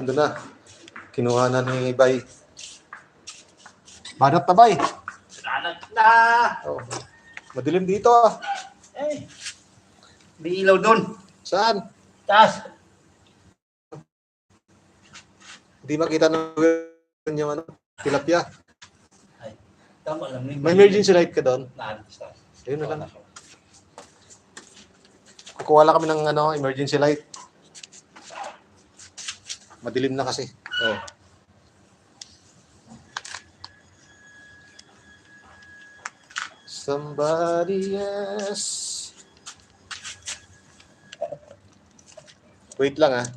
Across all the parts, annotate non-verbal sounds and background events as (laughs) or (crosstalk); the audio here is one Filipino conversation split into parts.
Ando na. Kinuha na ni Bay. Manap na, Bay. Salamat na! Oh. Madilim dito ah. Eh, may ilaw doon. Saan? Taas. Hindi makita ng yung ano, tilapia. Tama lang. May emergency light ka doon. Naan. Ayun na lang. Kukuha lang kami ng ano, emergency light. Madilim na kasi. Oh. Somebody else. Wait lang ah.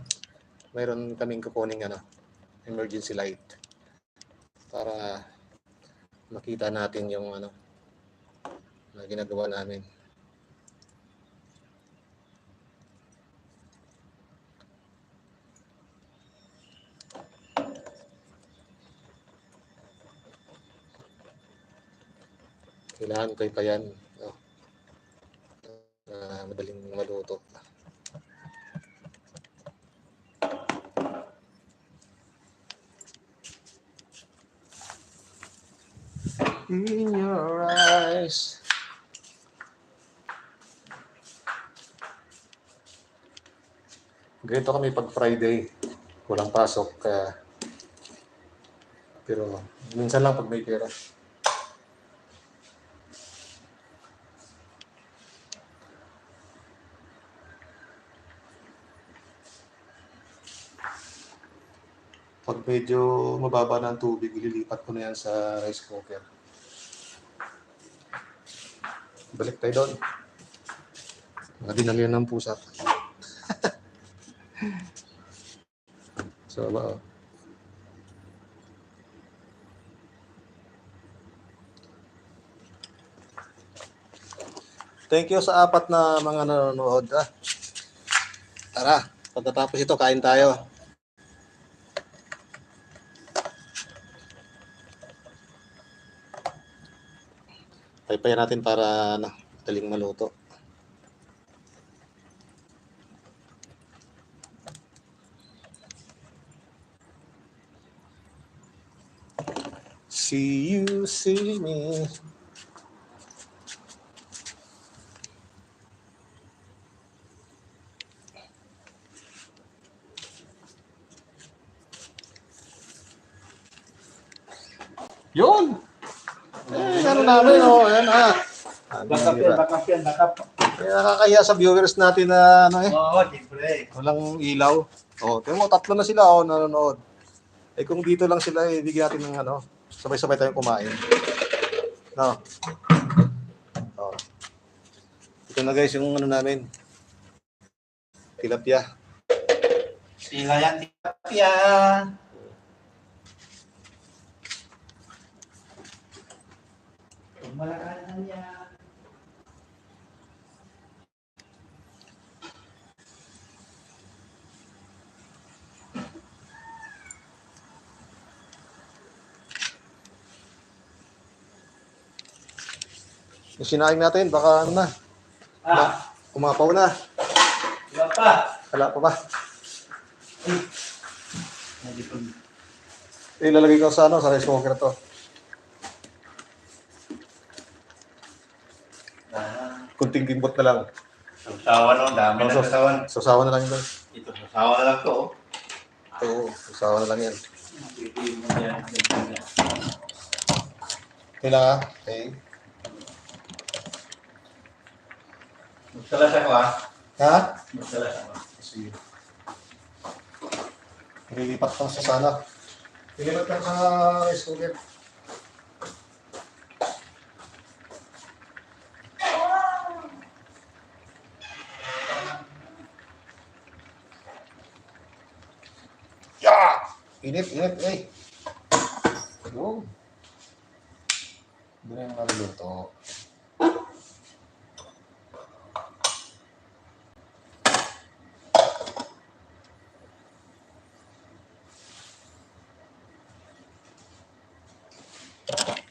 Mayroon kaming kukuning ano, emergency light. Para makita natin yung ano, na ginagawa namin. Kailangan ko pa yan. Oh. Ah, madaling maluto. In your eyes. Ganito kami pag Friday. Walang pasok. Kaya... Pero minsan lang pag may pera. Pag medyo mababa na tubig, ililipat ko na yan sa rice cooker. Balik tayo doon. Mga dinagyan ng pusa. (laughs) so, ba, Thank you sa apat na mga nanonood. Ah. Tara, pagkatapos ito, kain tayo. Paypayan natin para na, madaling maluto. See you, see me. Yun! Eh, ano namin, oh, yan ah. Backup yan, backup yan, backup. Kaya nakakaya sa viewers natin na ano eh, Oo, siyempre. walang ilaw. Oh, tingnan mo, tatlo na sila oh, nanonood. Eh kung dito lang sila, eh, bigyan natin ng ano, sabay-sabay tayong kumain. No. Oh. Ito na guys yung ano namin. Tilapia. Sila yan, tilapia. Malakanan yan. Yung sinaing natin, baka ano na, Ah, umapaw na. iba pa. Wala pa ba? Ilalagay ko sa ano, sa rice cooker to. Kunting gimbot na lang. Sasawa no, dami na sasawan. Sasawa na lang yun. Ito, sasawa na lang to. oh. Oo, sasawa na lang yan. Ganyan yan. Kailangan, okay. Magsalas ako ah. Ha? Magsalas ako. Sige. Lilipat lang sa sana. Lilipat lang sa rice cooker. Ini init, eh. Go. Doon yung naluluto. Thank